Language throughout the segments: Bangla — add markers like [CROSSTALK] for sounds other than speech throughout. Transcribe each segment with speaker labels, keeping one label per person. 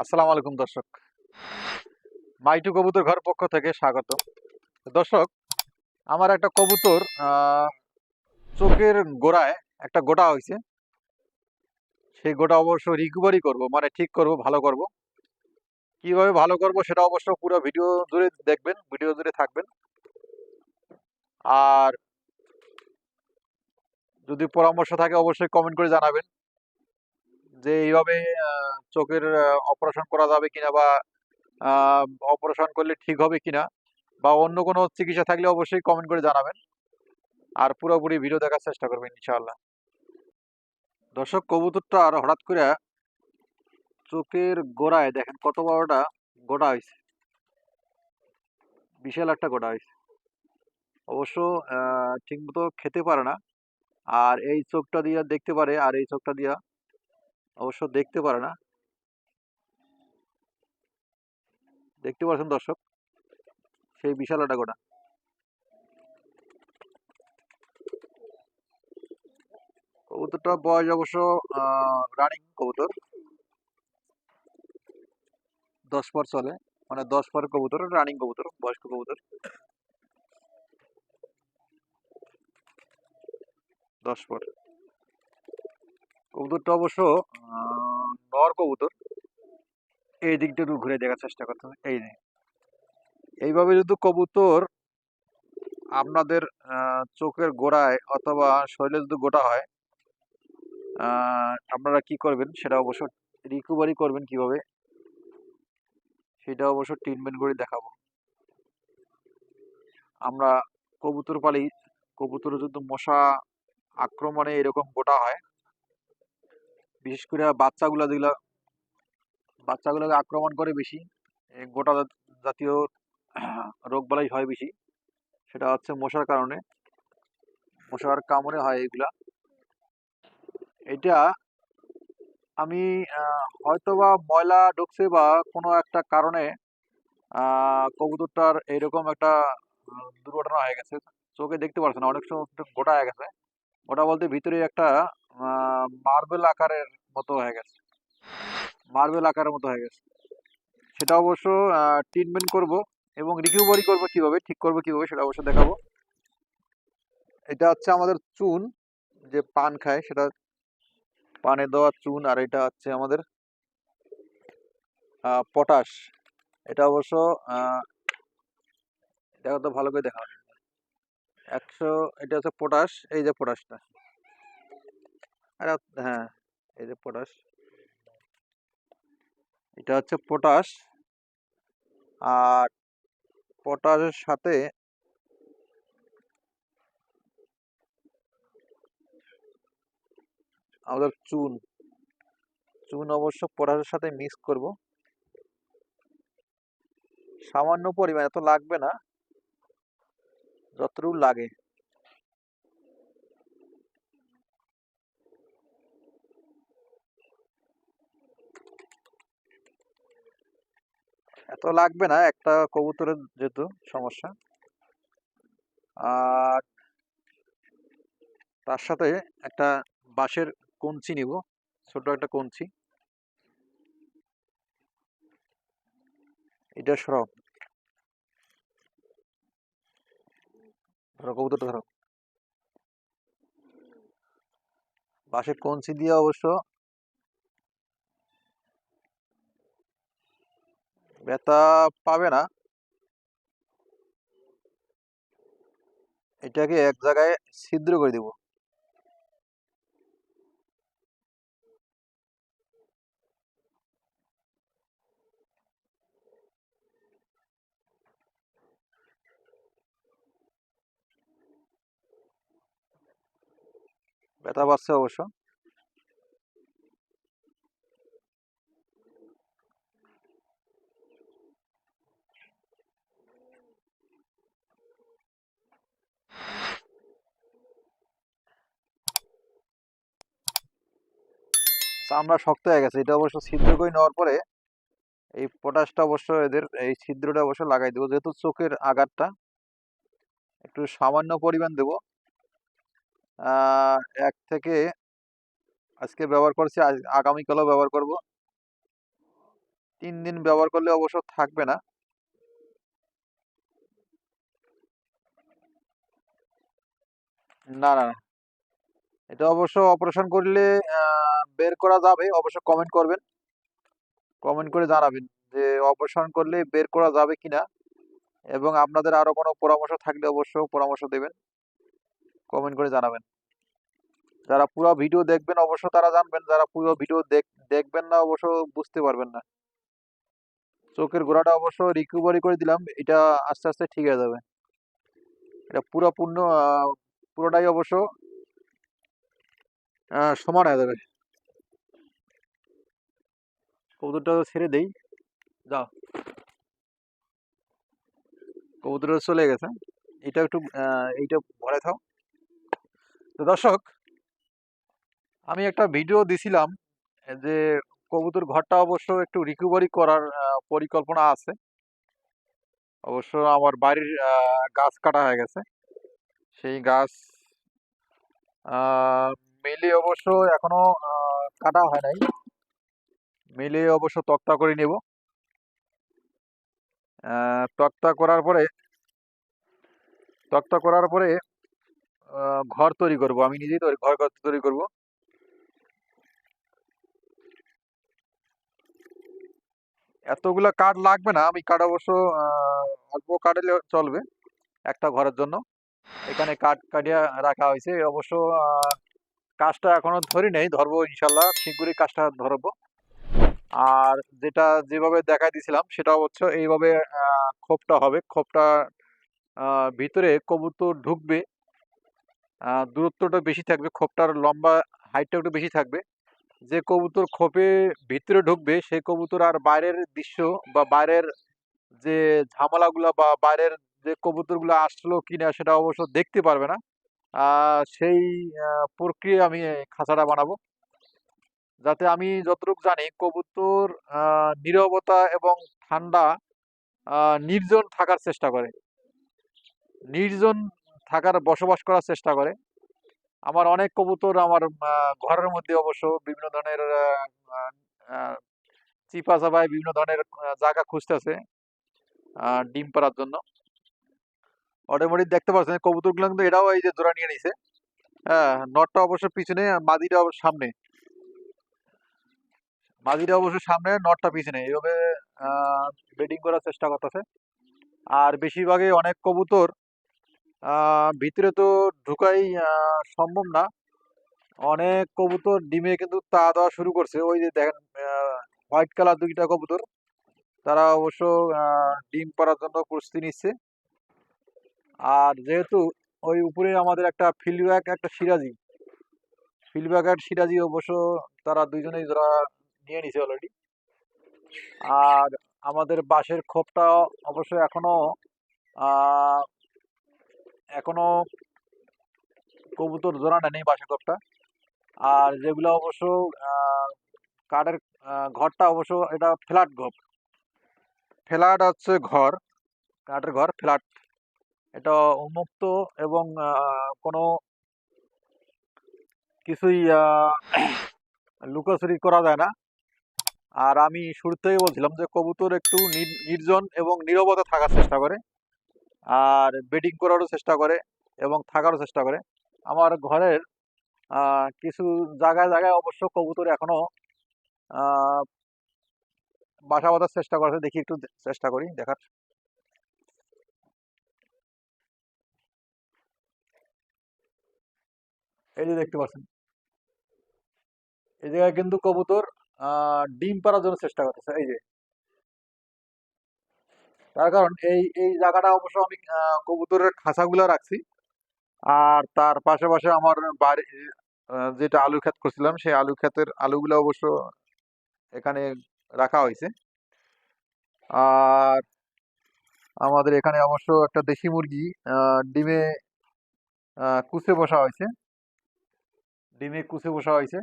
Speaker 1: আসসালামু আলাইকুম, দর্শক। মাইটু কবুতর ঘর পক্ষ থেকে স্বাগত। দর্শক, আমার একটা কবুতর চোখের গোড়ায় একটা গোটা হয়েছে সেই গোটা অবশ্য রিকভারি করব মানে ঠিক করব, ভালো করব। কীভাবে ভালো করব সেটা অবশ্য পুরো ভিডিও জুড়ে দেখবেন, ভিডিও জুড়ে থাকবেন। আর যদি পরামর্শ থাকে অবশ্যই কমেন্ট করে জানাবেন যে এইভাবে চোখের অপারেশন করা যাবে কিনা বা অপারেশন করলে ঠিক হবে কিনা বা অন্য কোনো চিকিৎসা থাকলে অবশ্যই কমেন্ট করে জানাবেন। আর পুরোপুরি ভিডিও দেখার চেষ্টা করবেন ইনশাআল্লাহ। দর্শক, কবুতরটা আর হঠাৎ করে চোখের গোড়ায় দেখেন কত বড়টা গোটা হয়েছে। বিশাল একটা গোটা হয়েছে। অবশ্য ঠিক মতো খেতে পারে না। আর এই চোখটা দিয়ে দেখতে পারে, আর এই চোখটা দিয়া অবশ্য দেখতে পারে না। দেখতে পাচ্ছেন দর্শক? সেই বিশাল একটা গোটা কবুতরটা বয়স অবশ্য রানিং কবুতর। দশ পর চলে মানে দশ পর কবুতর, রানিং কবুতর, বয়স্ক কবুতর। দশ পর। কবুতরটা অবশ্য নর কবুতর। এই দিকটা একটু ঘুরে দেখার চেষ্টা করতে হবে। এই এইভাবে যদি কবুতর আপনাদের চোখের গোড়ায় অথবা শরীরে যদি গোটা হয় আপনারা কি করবেন সেটা অবশ্য রিকভারি করবেন কীভাবে, সেটা অবশ্য ট্রিটমেন্ট করে দেখাবো। আমরা কবুতর পালি কবুতর যদি মশা আক্রমণে এরকম গোটা হয়, বিশেষ করে বাচ্চাগুলা যেগুলা বাচ্চাগুলোকে আক্রমণ করে বেশি। গোটা জাতীয় [CLEARS THROAT] রোগ বালাই হয় বেশি। সেটা হচ্ছে মশার কারণে। মশার কামড়ে হয় এগুলা। এটা আমি হয়তোবা ময়লা ঢুকছে বা কোনো একটা কারণে কবুতরটার এইরকম একটা দুর্ঘটনা হয়ে গেছে। চোখে দেখতে পারছে না। অনেক সময় গোটা হয়ে গেছে। গোটা বলতে ভিতরে একটা মার্বেল আকারের মতো হয়ে গেছে। মার্বেল আকারের মতো হয়ে গেছে। সেটা অবশ্য ট্রিটমেন্ট করব এবং রিকভারি করব কীভাবে, ঠিক করব কীভাবে সেটা অবশ্য দেখাবো। এটা হচ্ছে আমাদের চুন, যে পান খায়, সেটা পানে দেওয়া চুন আর এটা হচ্ছে আমাদের পটাশ। এটা অবশ্য দেখো তো ভালো করে দেখা একশো, এটা হচ্ছে পটাশ, এই যে পটাশটা। আর হ্যাঁ এই যে পটাশ। এটা হচ্ছে পটাশ আর পটাশের সাথে আমাদের চুন। চুন অবশ্য পটাশের সাথে মিক্স করব। সামান্য পরিমাণ এত লাগবে না, যতটুকু লাগে। এত লাগবে না, একটা কবুতরের যেহেতু সমস্যা। আর তার সাথে একটা বাঁশের কঞ্চি নিব, ছোট একটা কঞ্চি। এটা সরাও। ধরো কবুতরটা ধরো। বাঁশের কঞ্চি দিয়ে অবশ্য ব্যথা পাবে না। এটাকে এক জায়গায় ছিদ্র করে দিব। ব্যথা পাচ্ছে অবশ্য। চামড়া শক্ত হয়ে গেছে। এটা অবশ্য ছিদ্র করে নেওয়ার পরে এই পটাশটা অবশ্য এদের, এই ছিদ্রটা অবশ্য লাগাই দেবো। যেহেতু চোখের আঘাতটা, একটু সামান্য পরিমাণ দেব। এক থেকে আজকে ব্যবহার করছি আগামীকালও ব্যবহার করব। তিন দিন ব্যবহার করলে অবশ্য থাকবে না। না না না। এটা অবশ্য অপারেশন করলে বের করা যাবে, অবশ্য কমেন্ট করবেন। কমেন্ট করে জানাবেন যে অপারেশন করলে বের করা যাবে কিনা এবং আপনাদের আরও কোনো পরামর্শ থাকলে অবশ্য পরামর্শ দেবেন। কমেন্ট করে জানাবেন। যারা পুরো ভিডিও দেখবেন, অবশ্য তারা জানবেন, যারা পুরো ভিডিও দেখবেন না, অবশ্য বুঝতে পারবেন না। চোখের গোড়াটা অবশ্য রিকভারি করে দিলাম, এটা আস্তে আস্তে ঠিক হয়ে যাবে। এটা পুরো পূর্ণ পুরোটাই অবশ্য সমান হয়ে যাবে কবুতরটা ছেড়ে দেই। যাও। কবুতরটা চলে গেছে। এটা একটু এইটা ভরে থাও। তো দর্শক, আমি একটা ভিডিও দিছিলাম যে কবুতর ঘরটা অবশ্য একটু রিকভারি করার পরিকল্পনা আছে। অবশ্য আমার বাড়ির গাছ কাটা হয়ে গেছে। সেই গাছ মেলে অবশ্য এখনও কাটা হয় নাই। মেলে অবশ্য তক্তা করে নেব। তক্তা করার পরে, তক্তা করার পরে ঘর তৈরি করব। আমি নিজেই তৈরি, ঘর তৈরি করব। এতগুলা কাঠ লাগবে না। আমি কাঠ অবশ্য অল্প কাটলে চলবে একটা ঘরের জন্য। এখানে কাঠ কাটিয়া রাখা হয়েছে। অবশ্য কাজটা এখনও ধরি নেই, ধরবো ইনশাল্লাহ শীঘ্রই কাজটা ধরবো। আর যেটা যেভাবে দেখাই দিয়েছিলাম সেটা হচ্ছে এইভাবে খোপটা হবে। খোপটা ভিতরে কবুতর ঢুকবে দূরত্বটা বেশি থাকবে, খোপটার লম্বা হাইটটা একটু বেশি থাকবে। যে কবুতর খোপে ভিতরে ঢুকবে, সেই কবুতর আর বাইরের দৃশ্য বা বাইরের যে ঝামেলাগুলা বা বাইরের যে কবুতরগুলো আসলো কিনা, সেটা অবশ্য দেখতে পারবে না। সেই প্রক্রিয়া আমি খাঁচাটা বানাবো। যাতে আমি যতটুকু জানি কবুতর নীরবতা এবং ঠান্ডা নির্জন থাকার চেষ্টা করে। নির্জন থাকার বসবাস করার চেষ্টা করে। আমার অনেক কবুতর আমার ঘরের মধ্যে অবশ্য বিভিন্ন ধরনের চিপা চাপায় বিভিন্ন ধরনের জায়গা খুঁজতেছে ডিম পাড়ার জন্য। অটোমেটিক দেখতে পাচ্ছেন কবুতরগুলো কিন্তু এটাও এই যে জোড়া নিয়ে নিছে। হ্যাঁ নটটা অবশ্য পিছনে, মাদিটা অবশ্য সামনে। মাদিটা অবশ্য সামনে, নটটা পিছনে। এইভাবে ব্রিডিং করার চেষ্টা করতেছে। আর বেশিরভাগই অনেক কবুতর ভিতরে তো ঢুকাই সম্ভব না। অনেক কবুতর ডিমে কিন্তু তা দেওয়া শুরু করছে। ওই যে দেখেন হোয়াইট কালার দুইটা কবুতর। তারা অবশ্য ডিম পাড়ার জন্য প্রস্তুতি নিচ্ছে। আর যেহেতু ওই উপরে আমাদের একটা ফিল্ডব্যাক একটা সিরাজি। ফিল্ডব্যাক আর সিরাজি অবশ্য তারা দুইজনেই যারা নিয়ে নিছে অলরেডি আর আমাদের বাঁশের খোপটা অবশ্য এখনও এখনও কবুতর জোড়ানো নেই বাঁশের খোপটা। আর যেগুলো অবশ্য কাঠের ঘরটা অবশ্য এটা ফ্ল্যাট ঘর। ফ্ল্যাট হচ্ছে ঘর, কাঠের ঘর ফ্ল্যাট এটা উন্মুক্ত এবং কোনো কিছুই লুকোচুরি করা যায় না। আর আমি শুরু থেকে বলছিলাম যে, কবুতর একটু নির- নির্জন এবং নীরবতা থাকার চেষ্টা করে। আর বেডিং করারও চেষ্টা করে এবং থাকারও চেষ্টা করে। আমার ঘরের কিছু জায়গায় জায়গায় অবশ্য কবুতর এখনও বাসা বাঁধার চেষ্টা করছে দেখি একটু চেষ্টা করি দেখার। এই যে দেখতে পাচ্ছেন। এই জায়গায় কিন্তু কবুতর ডিম পাড়ার জন্য চেষ্টা করতেছে, এই যে। তার কারণ এই এই জায়গাটা অবশ্য আমি কবুতরের খাঁচাগুলো রাখছি। আর তার পাশাপাশি আমার বাড়ি যেটা আলু ক্ষেত করছিলাম, সেই আলু ক্ষেতের আলুগুলো অবশ্য এখানে রাখা হয়েছে। আর আমাদের এখানে অবশ্য একটা দেশি মুরগি ডিমে কুচে বসা হয়েছে। ডিমে কুচে বসা হয়েছে।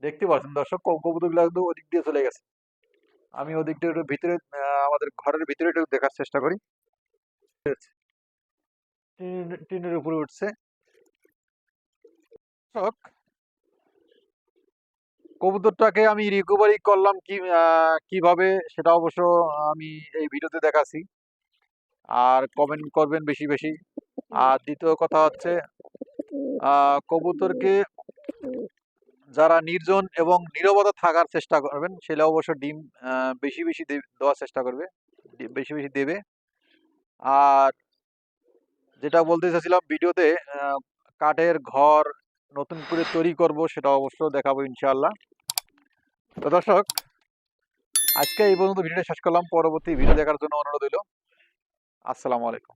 Speaker 1: দেখতে পাচ্ছেন দর্শক কবুতরগুলো কিন্তু ওদিক দিয়ে চলে গেছে। আমি ওদিক দিয়ে একটু ভিতরে আমাদের ঘরের ভিতরে একটু দেখার চেষ্টা করি। টিন- টিনের উপরে উঠছে। কবুতরটাকে আমি রিকভারি করলাম কি কীভাবে সেটা অবশ্য আমি এই ভিডিওতে দেখাচ্ছি। আর কমেন্ট করবেন বেশি বেশি। আর দ্বিতীয় কথা হচ্ছে কবুতরকে যারা নির্জন এবং নীরবতা থাকার চেষ্টা করবেন সেটা অবশ্য ডিম বেশি বেশি দেওয়ার চেষ্টা করবে বেশি বেশি দেবে। আর যেটা বলতে চাচ্ছিলাম ভিডিওতে কাঠের ঘর নতুন করে তৈরি করব সেটা অবশ্য দেখাবো ইনশাআল্লাহ। তো দর্শক আজকে এই পর্যন্ত ভিডিওটা শেষ করলাম। পরবর্তী ভিডিও দেখার জন্য অনুরোধ হইল আসসালামু আলাইকুম।